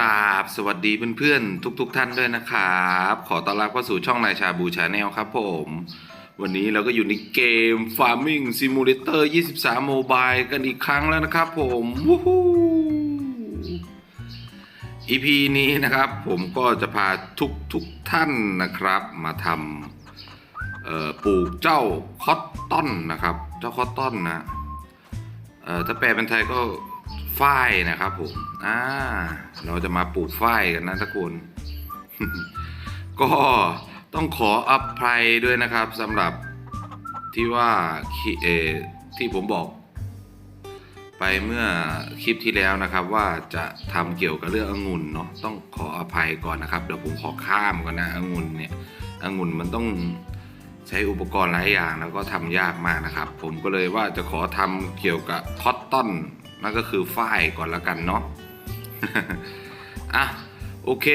ราบสวัสดีเพื่อนๆ ทุกๆทท่านด้วยนะครับ ขอต้อนรับเข้าสู่ช่องนายชาบูชาแนลครับผม วันนี้เราก็อยู่ในเกม Farming Simulator 23 Mobile กันอีกครั้งแล้วนะครับผมวู้ฮู้ EP นี้นะครับ ผมก็จะพาทุกๆท่านนะครับ มาทำปลูกเจ้าคอตตอนนะครับ เจ้าคอตตอนนะถ้าแปลเป็นไทยก็ ฝ้ายนะครับผมอ่าเราจะมาปลูกฝ้ายกันนะทุกคนก็ต้องขออภัยด้วยนะครับสำหรับที่ว่าเออที่ผมบอก ไปเมื่อคลิปที่แล้วนะครับ ว่าจะทำเกี่ยวกับเรื่ององุ่นเนาะต้องขออภัยก่อนนะครับเดี๋ยวผมขอข้ามก่อนนะองุ่นเนี่ยองุ่นมันต้องใช้อุปกรณ์หลายอย่างแล้วก็ทำยากมากนะครับ ผมก็เลยว่าจะขอทำเกี่ยวกับคอตตอน นั่นก็คือฝ้ายก่อนละกันเนาะอะโอเค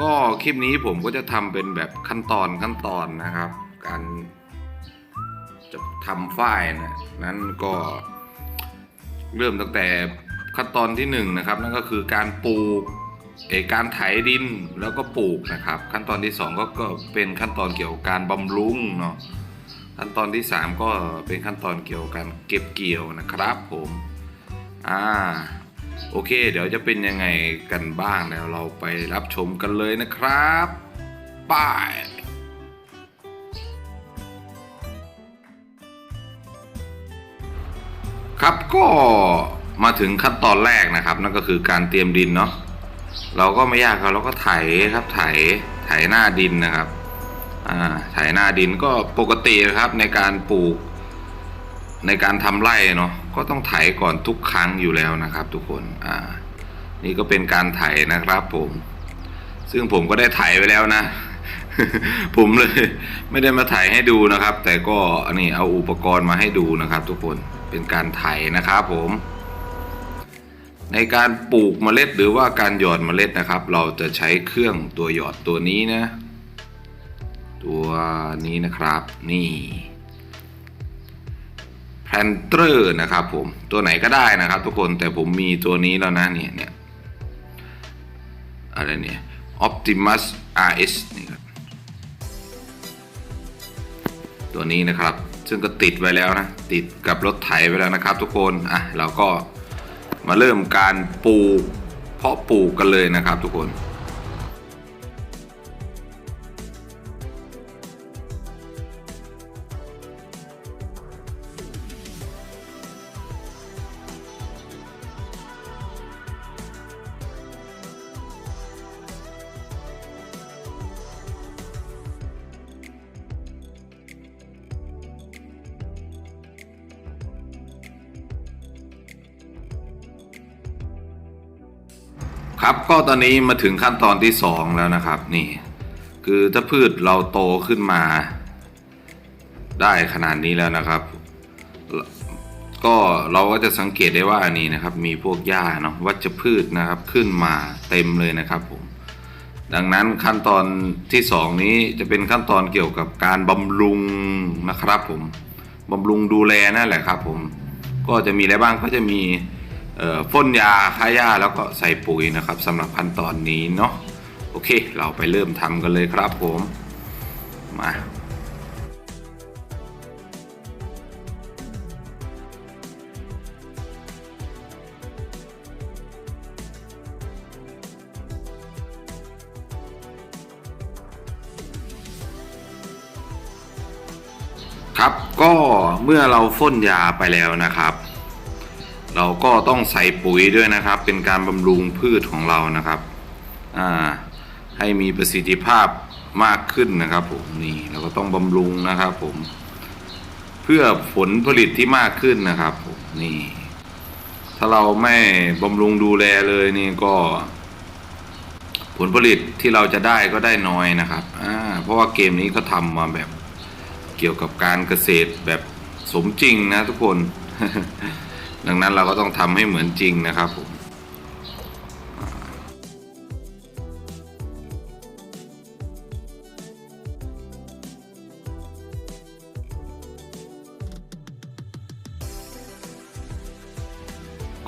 ก็คลิปนี้ผมก็จะทำเป็นแบบขั้นตอนขั้นตอนนะครับ การจะทำฝ้ายนะนั้นก็เริ่มตั้งแต่ขั้นตอนที่หนึ่งนะครับ นั่นก็คือการปลูกเอการไถดินแล้วก็ปลูกนะครับ ขั้นตอนที่สองก็ก็เป็นขั้นตอนเกี่ยวกับการบำรุงเนาะขั้นตอนที่สามก็เป็นขั้นตอนเกี่ยวกับการเก็บเกี่ยวนะครับผม อ่าโอเค เดี๋ยวจะเป็นยังไงกันบ้างเดี๋ยวเราไปรับชมกันเลยนะครับไปครับก็มาถึงขั้นตอนแรกนะครับ นั่นก็คือการเตรียมดินเนาะเราก็ไม่ยากครับเราก็ไถครับไถไถหน้าดินนะครับอ่าไถหน้าดินก็ปกตินะครับในการปลูกในการทำไร่เนาะ ก็ต้องไถก่อนทุกครั้งอยู่แล้วนะครับ ทุกคนอ่านี่ก็เป็นการไถนะครับผม ซึ่งผมก็ได้ไถไปแล้วนะ ผมเลยไม่ได้มาถ่ายให้ดูนะครับ แต่ก็อันนี้เอาอุปกรณ์มาให้ดูนะครับ ทุกคนเป็นการไถนะครับผม ในการปลูกเมล็ดหรือว่าการหยอดเมล็ดนะครับ เราจะใช้เครื่องตัวหยอดตัวนี้นะ ตัวนี้นะครับ นี่ นเตอร์นะครับผมตัวไหนก็ได้นะครับทุกคนแต่ผมมีตัวนี้แล้วนะเนี่ยเนี่ยอะไรเนี่ย Optimus RS นี่ครับตัวนี้นะครับ ซึ่งก็ติดไว้แล้วนะ ติดกับรถไถไว้แล้วนะครับ ทุกคนอะเราก็มาเริ่มการปลูกเพาะปลูกกันเลยนะครับทุกคน ครับก็ตอนนี้มาถึงขั้นตอนที่สองแล้วนะครับนี่ คือถ้าพืชเราโตขึ้นมา ได้ขนาดนี้แล้วนะครับ ก็เราก็จะสังเกตได้ว่าอันนี้นะครับ มีพวกหญ้าเนาะวัชพืชนะครับขึ้นมาเต็มเลยนะครับผมดังนั้นขั้นตอนที่สองนี้จะเป็นขั้นตอนเกี่ยวกับการบำรุงนะครับผมบำรุงดูแลนั่นแหละครับผมก็จะมีอะไรบ้างก็จะมี พ่นยาฆ่าหญ้าแล้วก็ใส่ปุ๋ยนะครับสำหรับขั้นตอนนี้เนาะโอเค เราไปเริ่มทำกันเลยครับผมมาครับก็เมื่อเราพ่นยาไปแล้วนะครับ เราก็ต้องใส่ปุ๋ยด้วยนะครับ เป็นการบำรุงพืชของเรานะครับให้มีประสิทธิภาพมากขึ้นนะครับผมนี่เราก็ต้องบำรุงนะครับผมเพื่อผลผลิตที่มากขึ้นนะครับผมนี่ ถ้าเราไม่บำรุงดูแลเลยนี่ก็ ผลผลิตที่เราจะได้ก็ได้น้อยนะครับอ่าเพราะว่าเกมนี้เขาทำมาแบบเกี่ยวกับการเกษตรแบบสมจริงนะทุกคน ดังนั้นเราก็ต้องทำให้เหมือนจริงนะครับผม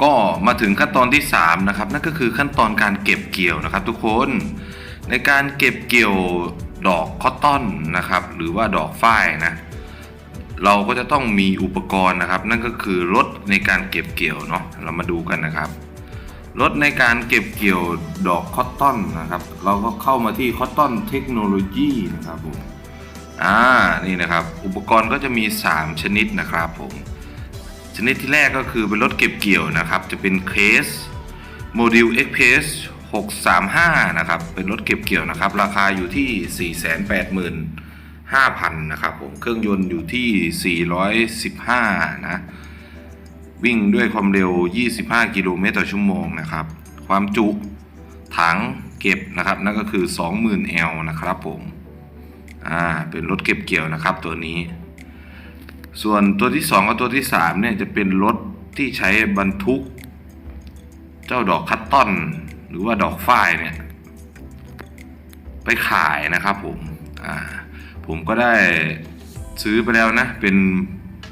กก็มาถึงขั้นตอนที่ 3 นะครับ นั่นก็คือขั้นตอนการเก็บเกี่ยวนะครับ ทุกคนในการเก็บเกี่ยวดอกคอตตอนนะครับ หรือว่าดอกฝ้ายนะ เราก็จะต้องมีอุปกรณ์นะครับ นั่นก็คือรถในการเก็บเกี่ยวเนาะเรามาดูกันนะครับรถในการเก็บเกี่ยวดอกคอตตอนนะครับ เราก็เข้ามาที่คอตตอนเทคโนโลยีนะครับผมอ่านี่นะครับ อุปกรณ์ก็จะมี 3 ชนิดนะครับผมชนิดที่แรกก็คือเป็นรถเก็บเกี่ยวนะครับ จะเป็นเคสโมดิล Express 635 นะครับ เป็นรถเก็บเกี่ยวนะครับ ราคาอยู่ที่ 5,000 นะครับผม เครื่องยนต์อยู่ที่ 415 นะ วิ่งด้วยความเร็ว 25 กิโลเมตรต่อชั่วโมงนะครับ ความจุถังเก็บนะครับ นั่นก็คือ 20,000 L นะครับผม อ่า เป็นรถเก็บเกี่ยวนะครับตัวนี้ ส่วนตัวที่ 2 กับตัวที่ 3 เนี่ยจะเป็นรถที่ใช้บรรทุก เจ้าดอกคัตตอน หรือว่าดอกฝ้ายเนี่ย ไปขายนะครับผม อ่า ผมก็ได้ซื้อไปแล้วนะ เป็น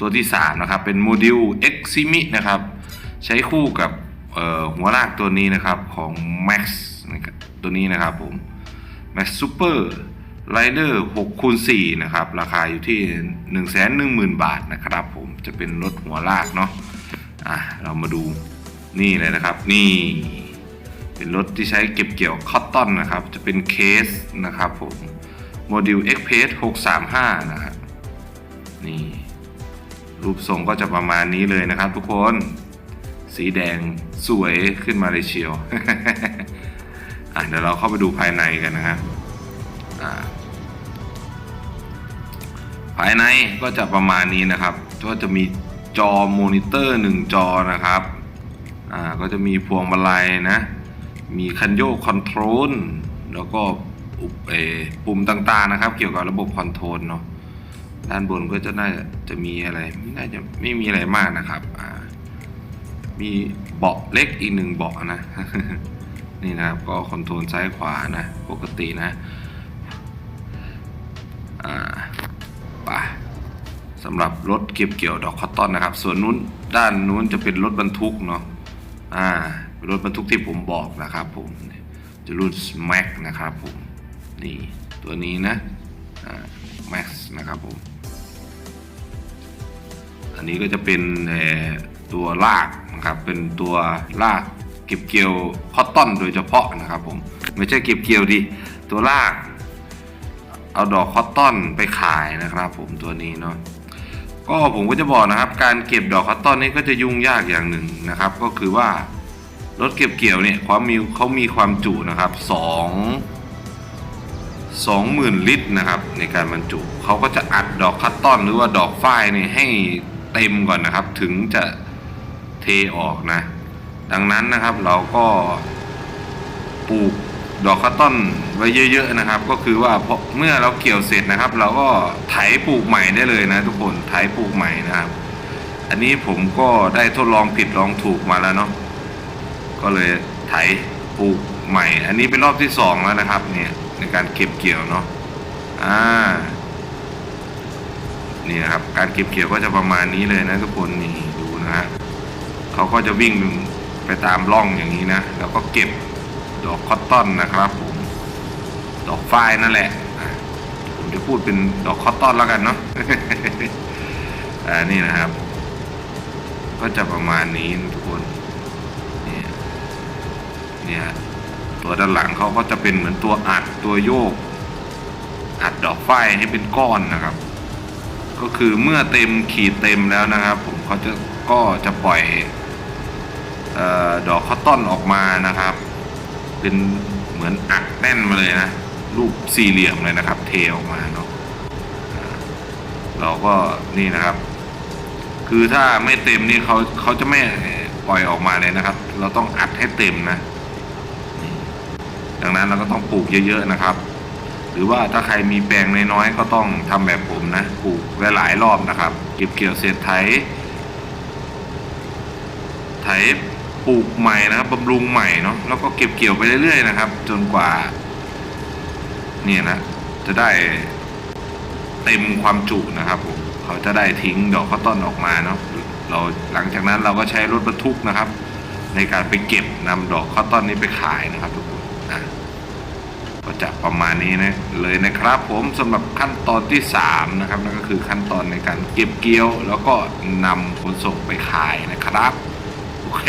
ตัวที่ 3 นะครับ เป็นโมดิล X s i m i นะครับ ใช้คู่กับหัวลากตัวนี้นะครับของ Max นะครับตัวนี้นะครับผม Max Super Rider 6คูณ4นะครับ ราคาอยู่ที่ 110,000 บาทนะครับผมจะเป็นรถหัวลากเนาะอะเรามาดูนี่เลยนะครับ นี่เป็นรถที่ใช้เก็บเกี่ยวคอตตอนนะครับ จะเป็นเคสนะครับผม โมดิล X p a c e 635 นะครับนี่รูปทรงก็จะประมาณนี้เลยนะครับทุกคน สีแดงสวยขึ้นมาเลยเชียวอะเดี๋ยวเราเข้าไปดูภายในกันนะครับอ่าภายในก็จะประมาณนี้นะครับ ก็จะมีจอมอนิเตอร์หนึ่งจอนะครับ อ่า ก็จะมีพวงมาลัยนะ มีคันโยกคอนโทรล แล้วก็ ปุ่มต่างๆนะครับ เกี่ยวกับระบบคอนโทรลเนาะด้านบนก็จะน่าจะมีอะไรไม่น่าจะไม่มีอะไรมากนะครับมีเบาะเล็กอีกหนึ่งเบาะนะนี่นะครับก็คอนโทรลซ้ายขวานะปกตินะอ่าไปสำหรับรถเก็บเกี่ยวดอกคอตตอนนะครับ ส่วนนู้นด้านนู้นจะเป็นรถบรรทุกเนาะอ่ารถบรรทุกที่ผมบอกนะครับผมจะรุ่น Max นะครับผม นี่ตัวนี้นะอ่า Max นะครับผม อันนี้ก็จะเป็นตัวลากนะครับ เป็นตัวลากเก็บเกี่ยวคอตตอนโดยเฉพาะนะครับผม ไม่ใช่เก็บเกี่ยวดิ ตัวลากเอาดอกคอตตอนไปขายนะครับผมตัวนี้เนาะ ก็ผมก็จะบอกนะครับ การเก็บดอกคอตตอนนี้ก็จะยุ่งยากอย่างหนึ่งนะครับ ก็คือว่ารถเก็บเกี่ยวเนี่ยความมีเขามีความจุนะครับส องสองหมื่นลิตรนะครับในการบรรจุเขาก็จะอัดดอกคัตตอนหรือว่าดอกฝ้ายนี่ให้เต็มก่อนนะครับ ถึงจะเทออกนะ ดังนั้นนะครับเราก็ปลูกดอกคัตตอนไว้เยอะ ๆนะครับ ก็คือว่าพอเมื่อเราเกี่ยวเสร็จนะครับ เราก็ไถปลูกใหม่ได้เลยนะทุกคนไถปลูกใหม่นะครับ อันนี้ผมก็ได้ทดลองผิดลองถูกมาแล้วเนาะก็เลยไถปลูกใหม่ อันนี้เป็นรอบที่สองแล้วนะครับเนี่ย ในการเก็บเกี่ยวเนาะอ่านี่นะครับ การเก็บเกี่ยวก็จะประมาณนี้เลยนะทุกคนนี่ดูนะฮะเขาก็จะวิ่งไปตามร่องอย่างนี้นะ แล้วก็เก็บดอกคอตตอนนะครับผมดอกฝ้ายนั่นแหละ ผมจะพูดเป็นดอกคอตตอนแล้วกันเนาะอ่านี่นะครับ ก็จะประมาณนี้ทุกคนเนี่ยเนี่ย ตัวด้านหลังเขาก็จะเป็นเหมือนตัวอัดตัวโยก อัดดอกฝ้ายให้เป็นก้อนนะครับ ก็คือเมื่อเต็มขีดเต็มแล้วนะครับ ผมเขาจะก็จะปล่อยออดอกคอตตอนออกมานะครับ เป็นเหมือนอัดแน่นมาเลยนะรูปสี่เหลี่ยมเลยนะครับ เทออกมาเนาะเราก็นี่นะครับ คือถ้าไม่เต็มนี่เขาเขาจะไม่ปล่อยออกมาเลยนะครับ เราต้องอัดให้เต็มนะ ดังนั้นเราก็ต้องปลูกเยอะๆนะครับ หรือว่าถ้าใครมีแปลงน้อยๆก็ต้องทำแบบผมนะปลูกหลายๆรอบนะครับ เก็บเกี่ยวเสร็จไถไถปลูกใหม่นะครับบำรุงใหม่เนาะแล้วก็เก็บเกี่ยวไปเรื่อยๆนะครับ จนกว่าเนี่ยนะจะได้เต็มความจุนะครับผมเขาจะได้ทิ้งดอกข้าวต้นออกมาเนาะเราหลังจากนั้นเราก็ใช้รถบรรทุกนะครับ ในการไปเก็บนำดอกคอตตอนนี้ไปขายนะครับทุกคน จะประมาณนี้นะเลยนะครับผมสำหรับขั้นตอนที่ 3 นะครับนั่นก็คือขั้นตอนในการเก็บเกี่ยว แล้วก็นำขนส่งไปขายนะครับ โอเค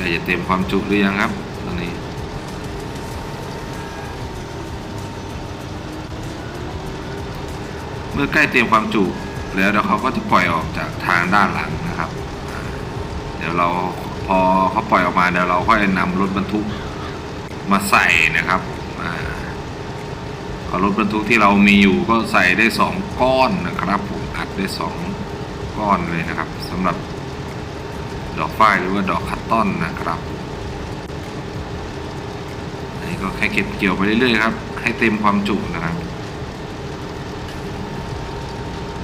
กล้จะเต็มความจุหรือยังครับตอนนี้เมื่อใกล้เต็มความจุแล้วเดี๋ยวเขาก็จะปล่อยออกจากทางด้านหลังนะครับ เดี๋ยวเราพอเขาปล่อยออกมาเดี๋ยวเราค่อยนำรถบรรทุกมาใส่นะครับรถบรรทุกที่เรามีอยู่ก็ใส่ได้สองก้อนนะครับผมอัดได้สองก้อนเลยนะครับสำหรับ ดอกฝ้ายหรือว่าดอกคัตตอนนะครับอันนี้ก็แค่เก็บเกี่ยวไปเรื่อยๆครับ ให้เต็มความจุนะครับ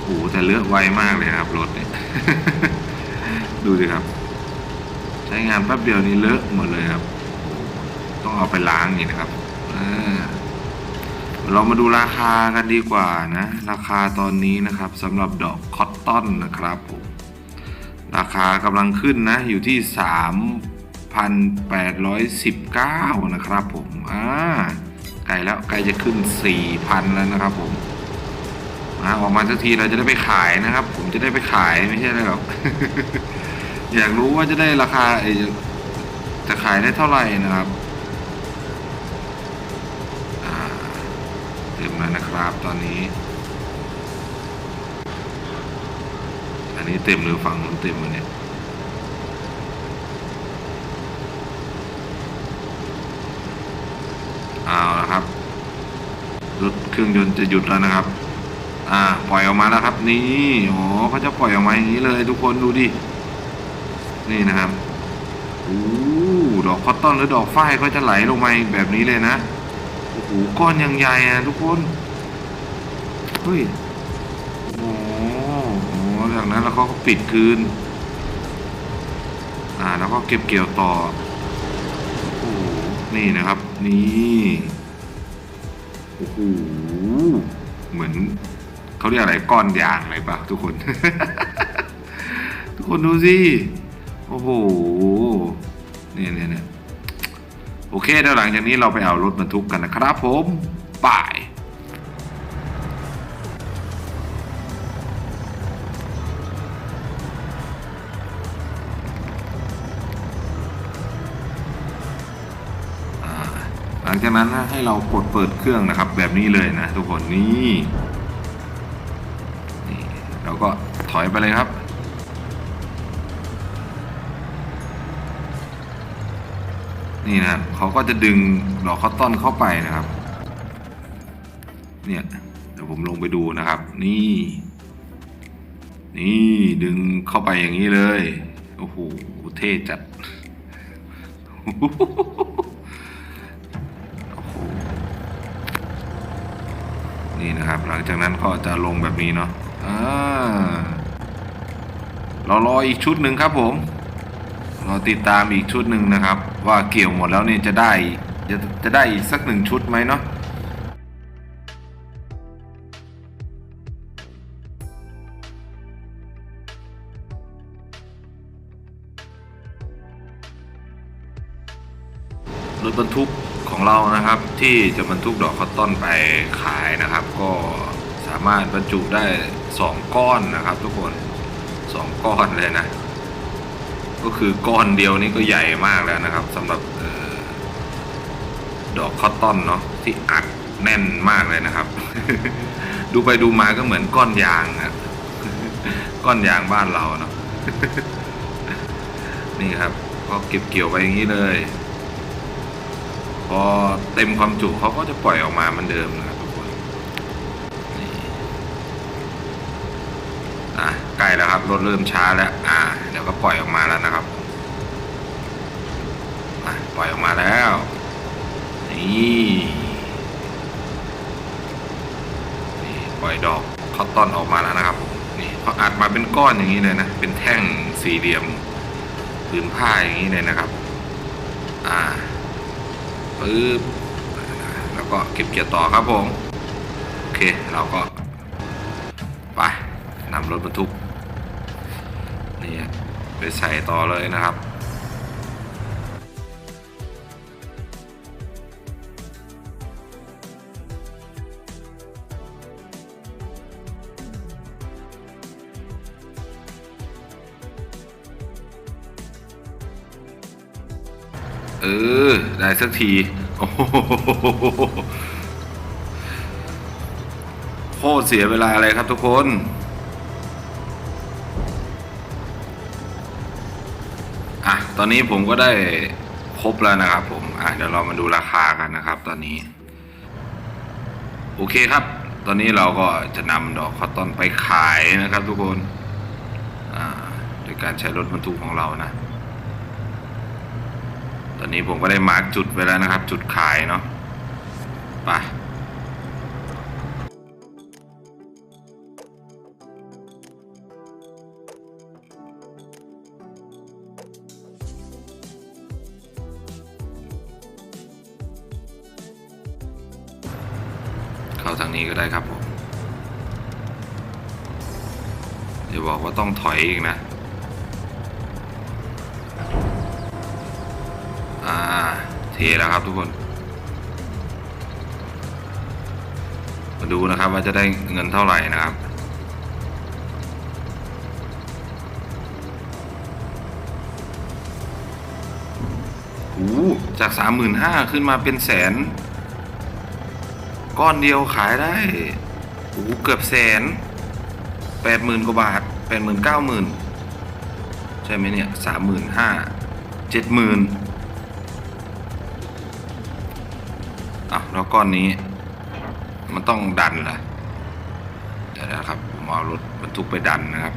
โอ้แต่เลือกไวมากเลยครับรถเนี่ยดูดิครับ ใช้งานแป๊บเดียวนี้เลอะหมดเลยครับ ต้องเอาไปล้างนี่นะครับเรามาดูราคากันดีกว่านะ ราคาตอนนี้นะครับสำหรับดอกคอตตอนนะครับผม ราคากำลังขึ้นนะ อยู่ที่ 3,819 นะครับผมอ่าใกล้แล้วใกล้จะขึ้น 4,000 แล้วนะครับผมมาออกมาสักทีเราจะได้ไปขายนะครับ ผมจะได้ไปขายไม่ใช่อะไรหรอกอยากรู้ว่าจะได้ราคาจะขายได้เท่าไหร่นะครับเต็มแล้วนะครับตอนนี้ นี้เต็มหรือฝั่งนู้นเต็มมันเนี่ยเอาละครับรถเครื่องยนต์จะหยุดแล้วนะครับ อ่า ปล่อยออกมาแล้วครับ นี่อ๋อเขาจะปล่อยออกมาอย่างนี้เลย ทุกคนดูดิ นี่นะครับโอ้ดอกคอตตอนหรือดอกฝ้ายก็จะไหลลงมาแบบนี้เลยนะ โอ้โห ก้อนยังใหญ่อะทุกคน เฮ้ย จากนั้นเราก็ปิดคืน อ่าแล้วก็เก็บเกี่ยวต่อโอ้โหนี่นะครับ นี่โอ้โหเหมือนเขาเรียกอะไรก้อนยางอะไรปะทุกคน ทุกคนดูสิโอ้โหเนี่ยเนี่ยเนี่ยโอเคเดี๋ยวหลังจากนี้เราไปเอารถบรรทุกกันนะครับผมไปอ่า งจากนั้นให้เรากดเปิดเครื่องนะครับ แบบนี้เลยนะทุกคนนี่นี่เราก็ถอยไปเลยครับ นี่นะเขาก็จะดึงดอกคอตตอนเข้าไปนะครับ เนี่ยเดี๋ยวผมลงไปดูนะครับ นี่ นี่ดึงเข้าไปอย่างนี้เลย โอ้โหเท่จัด โอ้โห นี่นะครับ หลังจากนั้นก็จะลงแบบนี้เนาะอ่าเรารออีกชุดหนึ่งครับผมรอติดตามอีกชุดหนึ่งนะครับ ว่าเกี่ยวหมดแล้วเนี่ยจะได้จะจะได้อีกสักหนึ่งชุดไหมเนาะรถบรรทุก ของเรานะครับ ที่จะบรรทุกดอกคอตตอนไปขายนะครับ ก็สามารถบรรจุได้สองก้อนนะครับ ทุกคนสองก้อนเลยนะ ก็คือก้อนเดียวนี่ก็ใหญ่มากแล้วนะครับสำหรับออดอกคอตตอนเนาะที่อัดแน่นมากเลยนะครับ ดูไปดูมาก็เหมือนก้อนยางนะก้อนยางบ้านเราเนาะนี่ครับ ก็เก็บเกี่ยวไปอย่างนี้เลย พอเต็มความจุเขาก็จะปล่อยออกมาเหมือนเดิมนะครับทุกคนนี่อะใกล้แล้วครับรถเริ่มช้าแล้ว อ่า เดี๋ยวก็ปล่อยออกมาแล้วนะครับปล่อยออกมาแล้ว นี่นี่ปล่อยดอกคอตตอนออกมาแล้วนะครับนี่เขาอัดมาเป็นก้อนอย่างนี้เลยนะ เป็นแท่งสี่เหลี่ยมผืนผ้าอย่างนี้เลยนะครับ ปึ๊บแล้วก็เก็บเกี่ยวต่อครับผม โอเคเราก็ไปนำรถบรรทุกนี่ไปใส่ต่อเลยนะครับเออ ได้สักที โอ้โหโคตรเสียเวลาเลยครับทุกคนอะตอนนี้ผมก็ได้ครบแล้วนะครับผมอะเดี๋ยวเรามาดูราคากันนะครับ ตอนนี้ โอเคครับ ตอนนี้เราก็จะนำดอกคอตตอนไปขายนะครับ ทุกคนอ่าโดยการใช้รถบรรทุกของเรานะ ตอนนี้ผมก็ได้มาร์กจุดไว้แล้วนะครับ จุดขายเนาะไปเข้าทางนี้ก็ได้ครับผมอย่าบอกว่าต้องถอยอีกนะ เทแล้วครับทุกคน มาดูนะครับว่าจะได้เงินเท่าไหร่นะครับโอ้โหจากสามหมื่นห้าขึ้นมาเป็นแสน ก้อนเดียวขายได้โอ้โหเกือบแสนแปดหมื่นกว่าบาทแปดหมื่นเก้าหมื่นใช่ไหมเนี่ยสามหมื่นห้าเจ็ดหมื่น ก้อนนี้ มันต้องดันเหรอเดี๋ยวนะครับผมเอารถบรรทุกไปดันนะครับ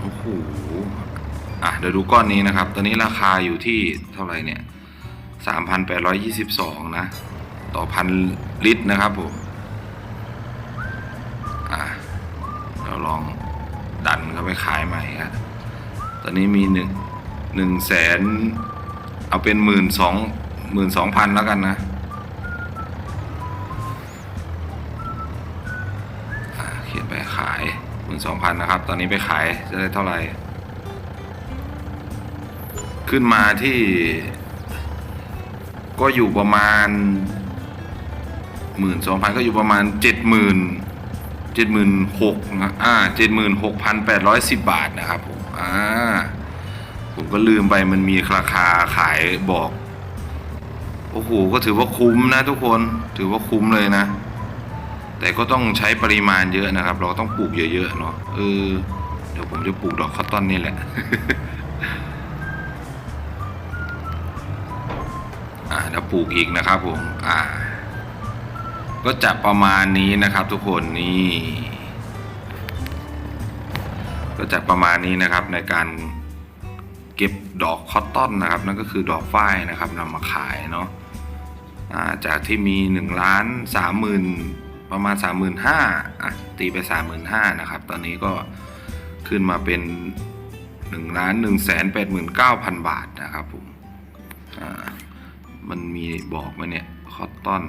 โอ้โหอะเดี๋ยวดูก้อนนี้นะครับ ตอนนี้ราคาอยู่ที่เท่าไหร่เนี่ยสามพันแปดร้อยยี่สิบสองนะ ต่อพันลิตรนะครับผมอะเราลองดันเข้าไปขายใหม่ครับตอนนี้มีหนึ่งหนึ่งแสน เอาเป็นหมื่นสองหมื่นสองพันแล้วกันนะเขียนไปขายหมื่นสองพันนะครับ ตอนนี้ไปขายจะได้เท่าไหร่ ขึ้นมาที่ ก็อยู่ประมาณหมื่นสองพันก็อยู่ประมาณเจ็ดหมื่นเจ็ดหมื่นหกนะอ่าเจ็ดหมื่นหกพันแปดร้อยสิบบาทนะครับผมอ่า ผมก็ลืมไปมันมีราคาขายบอก โอ้โห ก็ถือว่าคุ้มนะทุกคน ถือว่าคุ้มเลยนะ แต่ก็ต้องใช้ปริมาณเยอะนะครับ เราต้องปลูกเยอะๆเนาะ เออ เดี๋ยวผมจะปลูกดอกคอตตอนนี่แหละอ่าเดี๋ยวปลูกอีกนะครับผม อ่า ก็จะประมาณนี้นะครับทุกคนนี่ ก็จะประมาณนี้นะครับในการ เก็บดอกคอตตอนนะครับ นั่นก็คือดอกฝ้ายนะครับนำมาขายเนาะจากที่มี1ล้านสามหมื่นประมาณ 3 5 0 0 0อะตีไป 3 5 0 0 0นะครับ ตอนนี้ก็ขึ้นมาเป็น1ล้าน1แสน8 9 0 0 บาทนะครับผมมันมีบอกไหมเนี่ยคอตตอน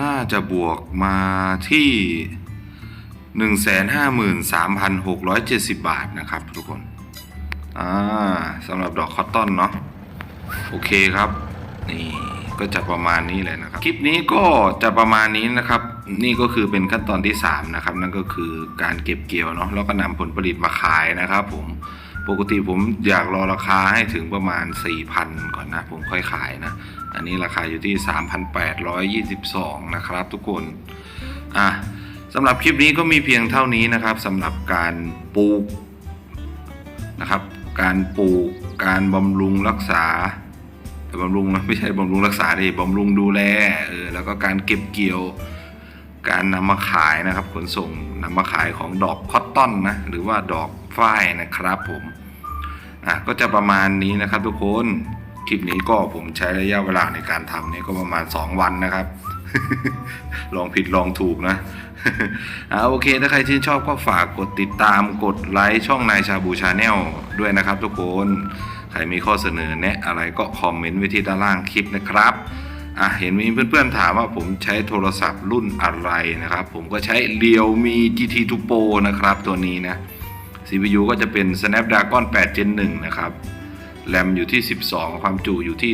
น่าจะบวกมาที่ 153,670 บาทนะครับทุกคน อ่าสำหรับดอกคอตตอนเนาะโอเคครับ นี่ก็จะประมาณนี้เลยนะครับ คลิปนี้ก็จะประมาณนี้นะครับ นี่ก็คือเป็นขั้นตอนที่ 3 นะครับ นั่นก็คือการเก็บเกี่ยวเนาะแล้วก็นำผลผลิตมาขายนะครับ ผมปกติผมอยากรอราคาให้ถึงประมาณ 4,000 ก่อนนะ ผมค่อยขายนะ อันนี้ราคาอยู่ที่ 3,822 นะครับ ทุกคน อะ สำหรับคลิปนี้ก็มีเพียงเท่านี้นะครับสำหรับการปลูกนะครับ การปลูกการบำรุงรักษาแต่บำรุงนะไม่ใช่บำรุงรักษาดิบำรุงดูแลเออแล้วก็การเก็บเกี่ยว การนำมาขายนะครับ ขนส่งนำมาขายของดอกคอตตอนนะหรือว่าดอกฝ้ายนะครับผมอะก็จะประมาณนี้นะครับทุกคนคลิปนี้ก็ผมใช้ระยะเวลาในการทำนี่ก็ประมาณ 2 วันนะครับ ลองผิดลองถูกนะอ่าโอเค ถ้าใครชื่นชอบก็ฝากกดติดตามกดไลค์ช่องนายชาบูชาแนลด้วยนะครับทุกคน ใครมีข้อเสนอแนะอะไรก็คอมเมนต์ไว้ที่ด้านล่างคลิปนะครับอะเห็นมีเพื่อนๆถามว่าผมใช้โทรศัพท์รุ่นอะไรนะครับ ผมก็ใช้ Realme GT 2 Pro นะครับ ตัวนี้นะ CPU ก็จะเป็น Snapdragon 8 Gen 1 นะครับ แรมอยู่ที่ 12 ความจุอยู่ที่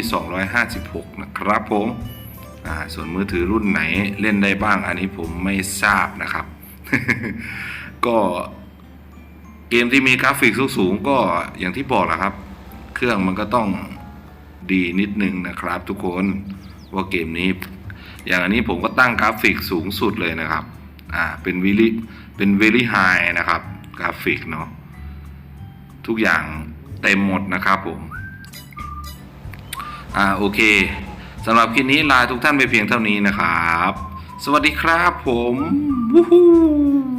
256 นะครับผม ส่วนมือถือรุ่นไหนเล่นได้บ้างอันนี้ผมไม่ทราบนะครับ ก็เกมที่มีกราฟิกสูงๆก็อย่างที่บอกแหละครับ เครื่องมันก็ต้องดีนิดนึงนะครับทุกคนว่าเกมนี้ อย่างอันนี้ผมก็ตั้งกราฟิกสูงสุดเลยนะครับ อ่าเป็นวิลิเป็น very high นะครับ กราฟิกเนาะทุกอย่างเต็มหมดนะครับผม อ่าโอเค สำหรับคลิปนี้ลาทุกท่านไปเพียงเท่านี้นะครับ สวัสดีครับผมวู้